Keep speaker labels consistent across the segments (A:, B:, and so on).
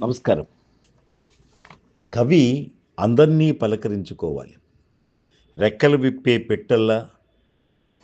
A: నమస్కారం. కవి అందరినీ పలకరించుకోవాలి. రెక్కలు విప్పే పెట్టల్లా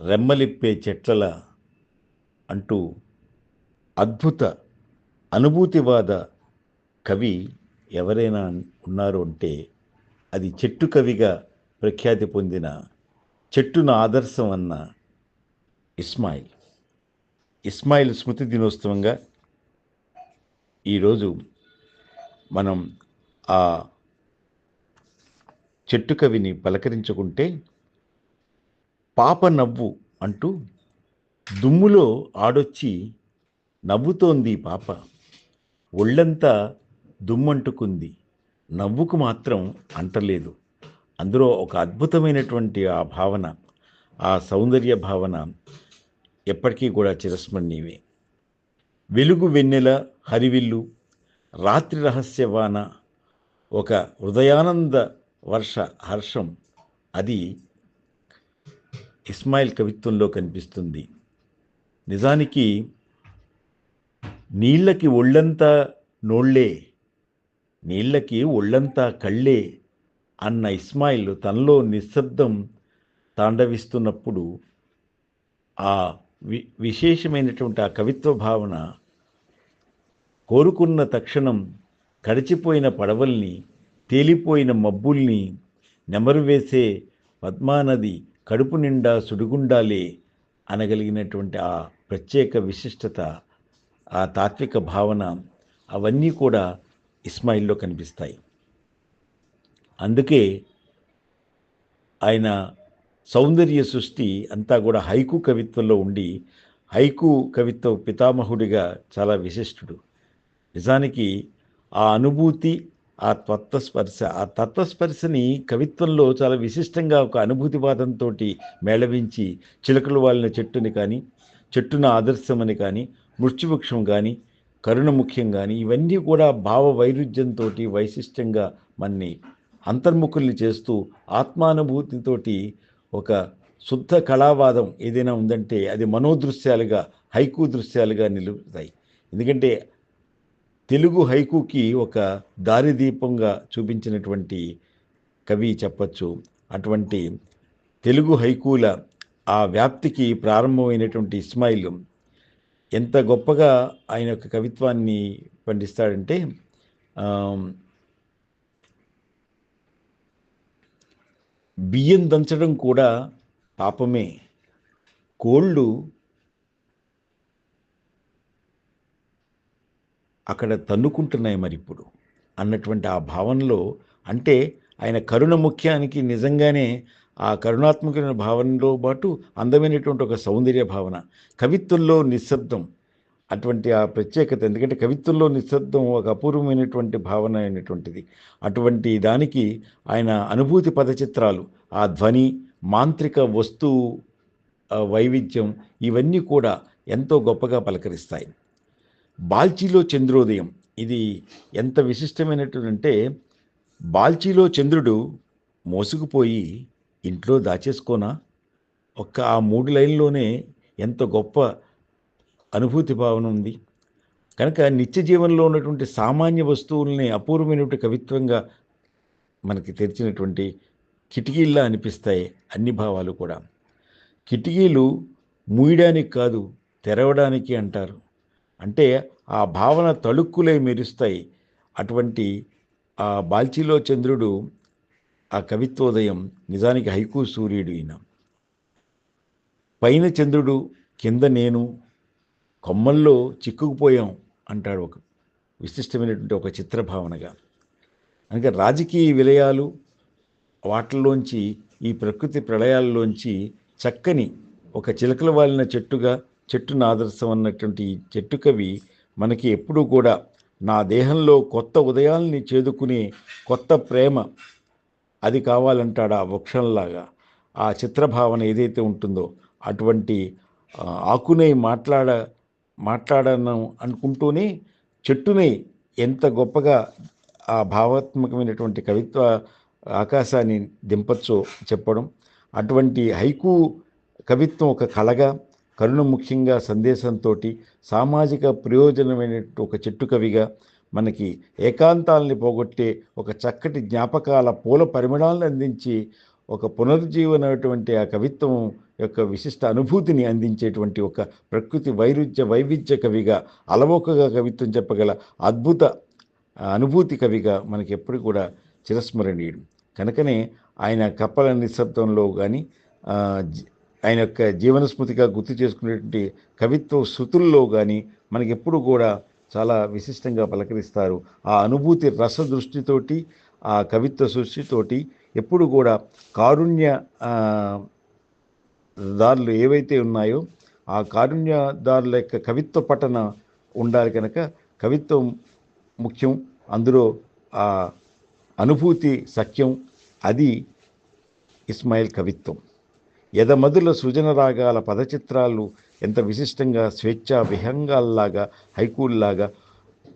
A: రెమ్మలిప్పే చెట్లలా అంటూ అద్భుత అనుభూతివాద కవి ఎవరైనా ఉన్నారు అంటే అది చెట్టు కవిగా ప్రఖ్యాతి పొందిన చెట్టున ఆదర్శం అన్న ఇస్మాయిల్. ఇస్మాయిల్ స్మృతి దినోత్సవంగా ఈరోజు మనం ఆ చెట్టు కవిని పలకరించుకుంటే పాప నవ్వు అంటూ దుమ్ములో ఆడొచ్చి నవ్వుతోంది పాప. ఒళ్ళంతా దుమ్మంటుకుంది. నవ్వుకు మాత్రం అంటలేదు. అందులో ఒక అద్భుతమైనటువంటి ఆ భావన ఆ సౌందర్య భావన ఎప్పటికీ కూడా చిరస్మరణీయమే. వెలుగు వెన్నెల హరివిల్లు రాత్రి రహస్యవాన ఒక హృదయానంద వర్ష హర్షం అది ఇస్మాయిల్ కవిత్వంలో కనిపిస్తుంది. నిజానికి నీళ్ళకి ఒళ్ళంతా నోళ్ళే నీళ్ళకి ఒళ్ళంతా కళ్ళే అన్న ఇస్మాయిల్ తనలో నిశ్శబ్దం తాండవిస్తున్నప్పుడు ఆ వి విశేషమైనటువంటి ఆ కవిత్వ భావన కోరుకున్న తక్షణం కడిచిపోయిన పడవల్ని తేలిపోయిన మబ్బుల్ని నెమరు వేసే పద్మానది కడుపు నిండా సుడిగుండాలే అనగలిగినటువంటి ఆ ప్రత్యేక విశిష్టత ఆ తాత్విక భావన అవన్నీ కూడా ఇస్మాయిల్లో కనిపిస్తాయి. అందుకే ఆయన సౌందర్య సృష్టి అంతా కూడా హైకు కవిత్వంలో ఉండి హైకు కవిత్వ పితామహుడిగా చాలా విశిష్టుడు. నిజానికి ఆ అనుభూతి ఆ తత్వస్పర్శ ఆ తత్వస్పర్శని కవిత్వంలో చాలా విశిష్టంగా ఒక అనుభూతివాదంతో మేళవించి చిలకలు వాలిన చెట్టుని కానీ చెట్టున ఆదర్శమని కానీ మృత్యువృక్షం కానీ కరుణముఖ్యం కానీ ఇవన్నీ కూడా భావ వైరుధ్యంతో వైశిష్టంగా మన్ని అంతర్ముఖుల్ని చేస్తూ ఆత్మానుభూతితోటి ఒక శుద్ధ కళావాదం ఏదైనా ఉందంటే అది మనోదృశ్యాలుగా హైకు దృశ్యాలుగా నిలుపుతాయి ఎందుకంటే తెలుగు హైకూకి ఒక దారిదీపంగా చూపించినటువంటి కవి చెప్పచ్చు. అటువంటి తెలుగు హైకూల ఆ వ్యాప్తికి ప్రారంభమైనటువంటి ఇస్మాయిల్ ఎంత గొప్పగా ఆయన యొక్క కవిత్వాన్ని పండిస్తాడంటే బియ్యం దంచడం కూడా పాపమే. కోళ్ళు అక్కడ తన్నుకుంటున్నాయి మరి ఇప్పుడు అన్నటువంటి ఆ భావనలో అంటే ఆయన కరుణ ముఖ్యానికి నిజంగానే ఆ కరుణాత్మకమైన భావనలో పాటు అందమైనటువంటి ఒక సౌందర్య భావన. కవిత్వంలో నిశ్శబ్దం అటువంటి ఆ ప్రత్యేకత. ఎందుకంటే కవిత్వంలో నిశ్శబ్దం ఒక అపూర్వమైనటువంటి భావన అయినటువంటిది. అటువంటి దానికి ఆయన అనుభూతి పదచిత్రాలు ఆ ధ్వని మాంత్రిక వస్తువు వైవిధ్యం ఇవన్నీ కూడా ఎంతో గొప్పగా పలకరిస్తాయి. బాల్చీలో చంద్రోదయం. ఇది ఎంత విశిష్టమైనటువంటి బాల్చీలో చంద్రుడు మోసుకుపోయి ఇంట్లో దాచేసుకోనా? ఒక్క ఆ మూడు లైన్లోనే ఎంత గొప్ప అనుభూతి భావన ఉంది. కనుక నిత్య జీవనంలో ఉన్నటువంటి సామాన్య వస్తువుల్ని అపూర్వమైనటువంటి కవిత్వంగా మనకి తెరిచినటువంటి కిటికీల్లా అనిపిస్తాయి అన్ని భావాలు కూడా. కిటికీలు మూయడానికి కాదు తెరవడానికి అంటారు. అంటే ఆ భావన తళుక్కులే మెరుస్తాయి. అటువంటి ఆ బాల్చిలో చంద్రుడు ఆ కవిత్వోదయం నిజానికి హైకు సూర్యుడు ఈయన. పైన చంద్రుడు కింద నేను కొమ్మల్లో చిక్కుకుపోయాం అంటాడు ఒక విశిష్టమైనటువంటి ఒక చిత్రభావనగా అందుకే రాజకీయ విలయాలు వాటిల్లోంచి ఈ ప్రకృతి ప్రళయాల్లోంచి చక్కని ఒక చిలకల వాలిన చెట్టుగా చెట్టును ఆదర్శం అన్నటువంటి చెట్టు కవి మనకి ఎప్పుడూ కూడా నా దేహంలో కొత్త ఉదయాల్ని చేదుకునే కొత్త ప్రేమ అది కావాలంటాడు ఆ వృక్షంలాగా. ఆ చిత్రభావన ఏదైతే ఉంటుందో అటువంటి ఆకునే మాట్లాడ మాట్లాడను అనుకుంటూనే చెట్టుని ఎంత గొప్పగా ఆ భావాత్మకమైనటువంటి కవిత్వ ఆకాశాన్ని దింపచ్చో చెప్పడం. అటువంటి హైకు కవిత్వం ఒక కళగా కరుణ ముఖ్యంగా సందేశంతో సామాజిక ప్రయోజనమైన ఒక చెట్టు కవిగా మనకి ఏకాంతాలని పోగొట్టే ఒక చక్కటి జ్ఞాపకాల పూల పరిమళాలను అందించి ఒక పునరుజ్జీవనటువంటి ఆ కవిత్వం యొక్క విశిష్ట అనుభూతిని అందించేటువంటి ఒక ప్రకృతి వైరుధ్య వైవిధ్య కవిగా అలవోకగా కవిత్వం చెప్పగల అద్భుత అనుభూతి కవిగా మనకి ఎప్పుడు కూడా చిరస్మరణీయుడు. కనుకనే ఆయన కప్పల నిశ్శబ్దంలో కానీ ఆయన యొక్క జీవన స్మృతిగా గుర్తు చేసుకునేటువంటి కవిత్వ శృతుల్లో కానీ మనకి ఎప్పుడు కూడా చాలా విశిష్టంగా పలకరిస్తారు. ఆ అనుభూతి రస దృష్టితోటి ఆ కవిత్వ సృష్టితోటి ఎప్పుడు కూడా కారుణ్య దారులు ఏవైతే ఉన్నాయో ఆ కారుణ్యదారుల యొక్క కవిత్వ పఠన ఉండాలి కనుక కవిత్వం ముఖ్యం. అందులో ఆ అనుభూతి సఖ్యం. అది ఇస్మాయిల్ కవిత్వం. యదమధుల సృజన రాగాల పదచిత్రాలు ఎంత విశిష్టంగా స్వేచ్ఛా విహంగాల్లాగా హైకూల్లాగా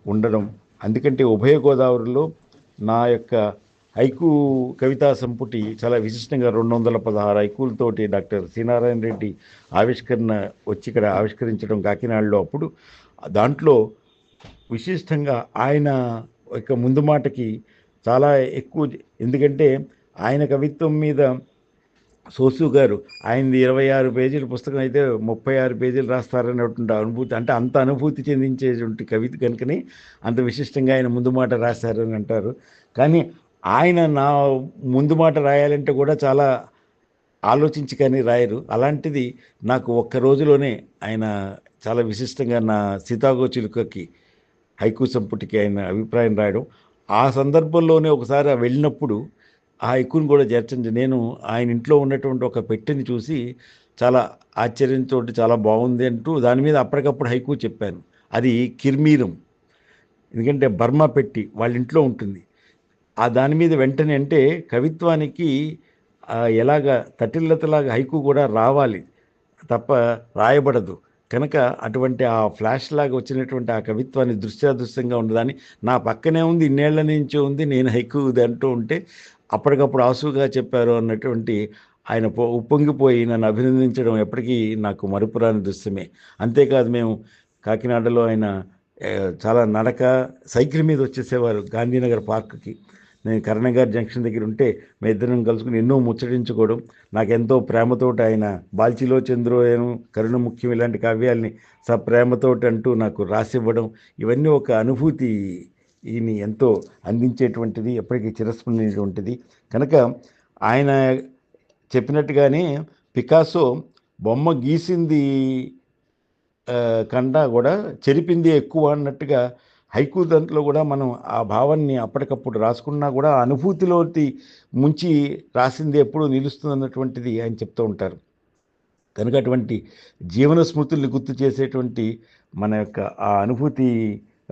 A: ఉండడం. అందుకంటే ఉభయ గోదావరిలో నా యొక్క హైకు కవితా సంపుటి చాలా విశిష్టంగా రెండు వందల పదహారు హైకూలతోటి డాక్టర్ శ్రీనారాయణ రెడ్డి ఆవిష్కరణ వచ్చి ఇక్కడ ఆవిష్కరించడం కాకినాడలో అప్పుడు. దాంట్లో విశిష్టంగా ఆయన యొక్క ముందు మాటకి చాలా ఎక్కువ ఎందుకంటే ఆయన కవిత్వం మీద సోసు గారు ఆయనది ఇరవై ఆరు పేజీల పుస్తకం అయితే ముప్పై ఆరు పేజీలు రాస్తారనేటువంటి అనుభూతి అంటే అంత అనుభూతి చెందించేటువంటి కవిత కనుకనే అంత విశిష్టంగా ఆయన ముందు మాట రాశారని అంటారు. కానీ ఆయన నా ముందు మాట రాయాలంటే కూడా చాలా ఆలోచించి కానీ రాయరు. అలాంటిది నాకు ఒక్క రోజులోనే ఆయన చాలా విశిష్టంగా నా సీతాగో చిలుకకి హైకూ సంపుటికి ఆయన అభిప్రాయం రాయడం. ఆ సందర్భంలోనే ఒకసారి వెళ్ళినప్పుడు ఆ హైకుని కూడా చేర్చండి. నేను ఆయన ఇంట్లో ఉన్నటువంటి ఒక పెట్టెని చూసి చాలా ఆశ్చర్యంతో చాలా బాగుంది అంటూ దాని మీద అప్పటికప్పుడు హైకు చెప్పాను. అది కిర్మీరం. ఎందుకంటే బర్మా పెట్టి వాళ్ళ ఇంట్లో ఉంటుంది. ఆ దాని మీద వెంటనే అంటే కవిత్వానికి ఎలాగ తటిల్లతలాగా హైకు కూడా రావాలి తప్ప రాయబడదు. కనుక అటువంటి ఆ ఫ్లాష్ లాగా వచ్చినటువంటి ఆ కవిత్వాన్ని దృశ్యాదృశ్యంగా ఉండదని నా పక్కనే ఉంది ఇన్నేళ్ళ నుంచి ఉంది నేను హైకు అంటూ ఉంటే అప్పటికప్పుడు ఆసుగా చెప్పారు అన్నటువంటి ఆయన పో ఉప్పొంగిపోయి నన్ను అభినందించడం ఎప్పటికీ నాకు మరుపురాని దృశ్యమే. అంతేకాదు మేము కాకినాడలో ఆయన చాలా నడక సైకిల్ మీద వచ్చేసేవారు గాంధీనగర్ పార్క్కి. నేను కరణగారి జంక్షన్ దగ్గర ఉంటే మీ ఇద్దరం కలుసుకుని ఎన్నో ముచ్చటించుకోవడం నాకెంతో ప్రేమతోటి ఆయన బాల్చిలో చంద్రోయను కరుణ ముఖ్యం ఇలాంటి కావ్యాల్ని సప్రేమతోటి అంటూ నాకు రాసివ్వడం ఇవన్నీ ఒక అనుభూతి ఈయన ఎంతో అందించేటువంటిది ఎప్పటికీ చిరస్మరణీయటువంటిది కనుక ఆయన చెప్పినట్టుగానే పికాసో బొమ్మ గీసింది కన్నా కూడా చెరిపింది ఎక్కువ అన్నట్టుగా హైకు దాంట్లో కూడా మనం ఆ భావాన్ని అప్పటికప్పుడు రాసుకున్నా కూడా అనుభూతిలోకి ముంచి రాసింది ఎప్పుడు నిలుస్తుంది అన్నటువంటిది ఆయన చెప్తూ ఉంటారు. కనుక అటువంటి జీవన స్మృతుల్ని గుర్తు చేసేటువంటి మన యొక్క ఆ అనుభూతి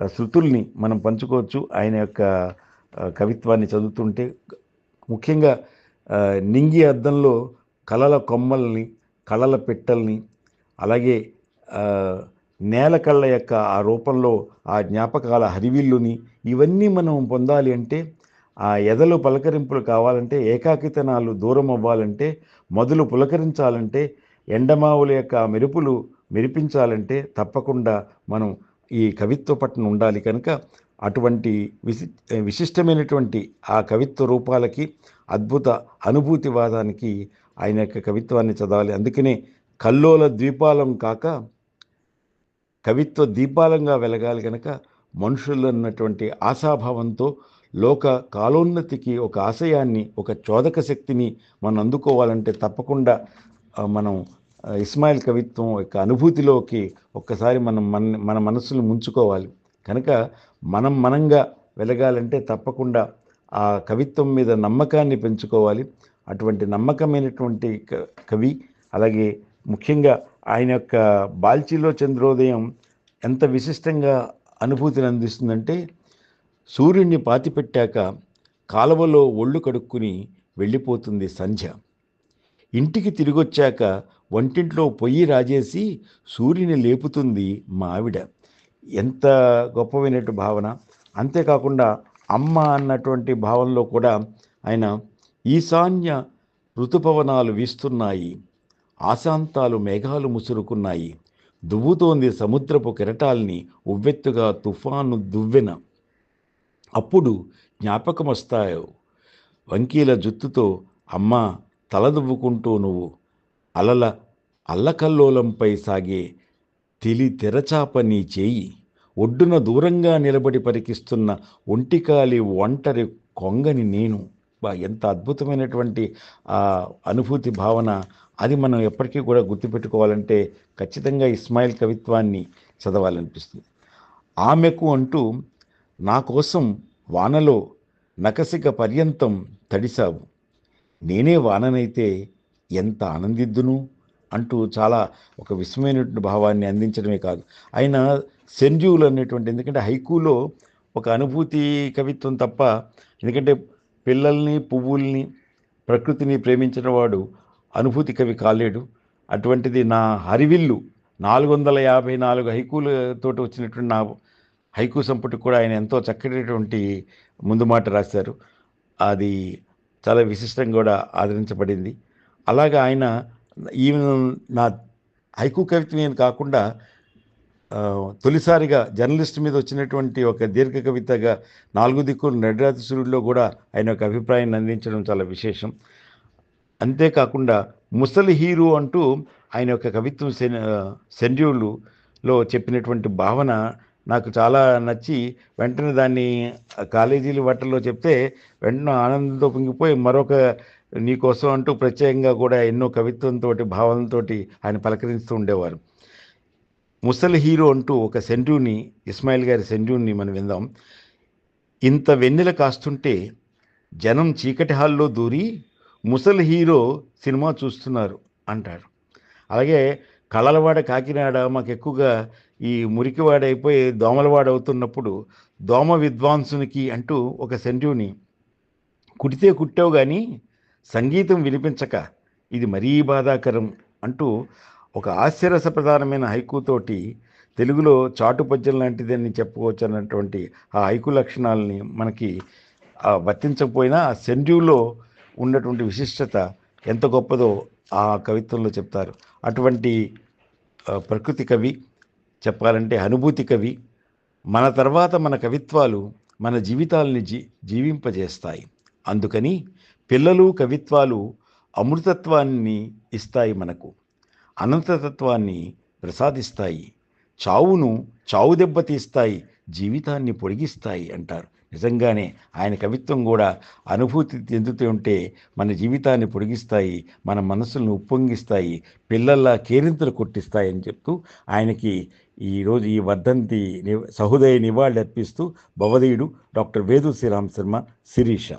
A: శృతుల్ని మనం పంచుకోవచ్చు. ఆయన యొక్క కవిత్వాన్ని చదువుతుంటే ముఖ్యంగా నింగి అద్దంలో కళల కొమ్మల్ని కళల పెట్టల్ని అలాగే నేల కళ్ళ యొక్క ఆ రూపంలో ఆ జ్ఞాపకాల హరివిల్లుని ఇవన్నీ మనం పొందాలి అంటే ఆ ఎదలు పలకరింపులు కావాలంటే ఏకాకితనాలు దూరం అవ్వాలంటే మొదలు పులకరించాలంటే ఎండమావుల యొక్క మెరుపులు మెరిపించాలంటే తప్పకుండా మనం ఈ కవిత్వ పట్టణం ఉండాలి కనుక అటువంటి విశి విశిష్టమైనటువంటి ఆ కవిత్వ రూపాలకి అద్భుత అనుభూతివాదానికి ఆయన యొక్క కవిత్వాన్ని చదవాలి. అందుకనే కల్లోల ద్వీపాలం కాక కవిత్వ దీపాలంగా వెలగాలి కనుక మనుషుల్లో ఉన్నటువంటి ఆశాభావంతో లోక కాలోన్నతికి ఒక ఆశయాన్ని ఒక చోదక శక్తిని మనం అందుకోవాలంటే తప్పకుండా మనం ఇస్మాయిల్ కవిత్వం యొక్క అనుభూతిలోకి ఒక్కసారి మనం మన మన మనసును ముంచుకోవాలి. కనుక మనం మనంగా వెలగాలంటే తప్పకుండా ఆ కవిత్వం మీద నమ్మకాన్ని పెంచుకోవాలి. అటువంటి నమ్మకమైనటువంటి క- కవి అలాగే ముఖ్యంగా ఆయన యొక్క బాల్చిలో చంద్రోదయం ఎంత విశిష్టంగా అనుభూతిని అందిస్తుందంటే సూర్యుడిని పాతిపెట్టాక కాలువలో ఒళ్ళు కడుక్కుని వెళ్ళిపోతుంది సంధ్య. ఇంటికి తిరిగొచ్చాక వంటింట్లో పొయ్యి రాజేసి సూర్యుని లేపుతుంది మా ఆవిడ. ఎంత గొప్పమైనటువంటి భావన. అంతేకాకుండా అమ్మ అన్నటువంటి భావనలో కూడా ఆయన ఈశాన్య ఋతుపవనాలు వీస్తున్నాయి. ఆశాంతాలు మేఘాలు ముసురుకున్నాయి. దువ్వుతోంది సముద్రపు కెరటాల్ని ఉవ్వెత్తుగా తుఫాను దువ్వెన. అప్పుడు జ్ఞాపకం వస్తాయో వంకీల జుత్తుతో అమ్మ తలదువ్వుకుంటూ నువ్వు అలల అల్లకల్లోలంపై సాగే తిలి తెరచాప నీ చేయి ఒడ్డున దూరంగా నిలబడి పరికిస్తున్న ఒంటికాలి ఒంటరి కొంగని నేను. బా ఎంత అద్భుతమైనటువంటి ఆ అనుభూతి భావన. అది మనం ఎప్పటికీ కూడా గుర్తుపెట్టుకోవాలంటే ఖచ్చితంగా ఇస్మాయిల్ కవిత్వాన్ని చదవాలనిపిస్తుంది. ఆమెకు అంటూ నా కోసం వానలో నకసిక పర్యంతం తడిసావు నేనే వాననైతే ఎంత ఆనందిద్దును? అంటూ చాలా ఒక విస్మయమైనటువంటి భావాన్ని అందించడమే కాదు. ఆయన సెంజువులు అనేటువంటి ఎందుకంటే హైకూలో ఒక అనుభూతి కవిత్వం తప్ప ఎందుకంటే పిల్లల్ని పువ్వుల్ని ప్రకృతిని ప్రేమించిన వాడు అనుభూతి కవి కాలేడు. అటువంటిది నా హరివిల్లు నాలుగు వందల యాభై నాలుగు హైకూలతోటి వచ్చినటువంటి నా హైకూ సంపుటికి కూడా ఆయన ఎంతో చక్కటిటువంటి ముందు మాట రాశారు. అది చాలా విశిష్టంగా కూడా ఆదరించబడింది. అలాగా ఆయన ఈవెన్ నా హైకు కవిత నేను కాకుండా తొలిసారిగా జర్నలిస్ట్ మీద వచ్చినటువంటి ఒక దీర్ఘ కవితగా నాలుగు దిక్కులు నడిరాతి సూర్యుడిలో కూడా ఆయన ఒక అభిప్రాయాన్ని అందించడం చాలా విశేషం. అంతేకాకుండా ముసలి హీరో అంటూ ఆయన యొక్క కవిత్వం సెన్ సెండ్యూలులో చెప్పినటువంటి భావన నాకు చాలా నచ్చి వెంటనే దాన్ని కాలేజీలు బట్టల్లో చెప్తే వెంటనే ఆనందంతో పొంగిపోయి మరొక నీకోసం అంటూ ప్రత్యేకంగా కూడా ఎన్నో కవిత్వంతో భావనతో ఆయన పలకరిస్తూ ఉండేవారు. ముసలి హీరో అంటూ ఒక సెండ్యూని ఇస్మాయిల్ గారి సెండ్యూని మనం విందాం. ఇంత వెన్నెల కాస్తుంటే జనం చీకటి హాల్లో దూరి ముసలి హీరో సినిమా చూస్తున్నారు అంటారు. అలాగే కళలవాడ కాకినాడ మాకు ఎక్కువగా ఈ మురికివాడైపోయి దోమలవాడవుతున్నప్పుడు దోమలవాడ అవుతున్నప్పుడు దోమ విద్వాంసునికి అంటూ ఒక సెంట్యూని కుడితే కుట్టావు కానీ సంగీతం వినిపించక ఇది మరీ బాధాకరం అంటూ ఒక ఆశ్చర్యస ప్రధానమైన హైకూతోటి తెలుగులో చాటు పద్యం లాంటిదని చెప్పుకోవచ్చు అన్నటువంటి ఆ హైకు లక్షణాలని మనకి వర్తించకపోయినా ఆ సెండ్యూలో ఉన్నటువంటి విశిష్టత ఎంత గొప్పదో ఆ కవిత్వంలో చెప్తారు. అటువంటి ప్రకృతి కవి చెప్పాలంటే అనుభూతి కవి. మన తర్వాత మన కవిత్వాలు మన జీవితాలని జీ జీవింపజేస్తాయి. అందుకని పిల్లలు కవిత్వాలు అమృతత్వాన్ని ఇస్తాయి మనకు. అనంతతత్వాన్ని ప్రసాదిస్తాయి. చావును చావు దెబ్బతీస్తాయి జీవితాన్ని పొడిగిస్తాయి అంటారు. నిజంగానే ఆయన కవిత్వం కూడా అనుభూతి చెందుతూ ఉంటే మన జీవితాన్ని పొడిగిస్తాయి. మన మనసులను ఉప్పొంగిస్తాయి. పిల్లల్లా కేరింతలు కొట్టిస్తాయి అని చెప్తూ ఆయనకి ఈరోజు ఈ వర్ధంతి ని- సహృదయ నివాళులు అర్పిస్తూ భవదీయుడు డాక్టర్ వేదు శ్రీరామ్ శర్మ శిరీష.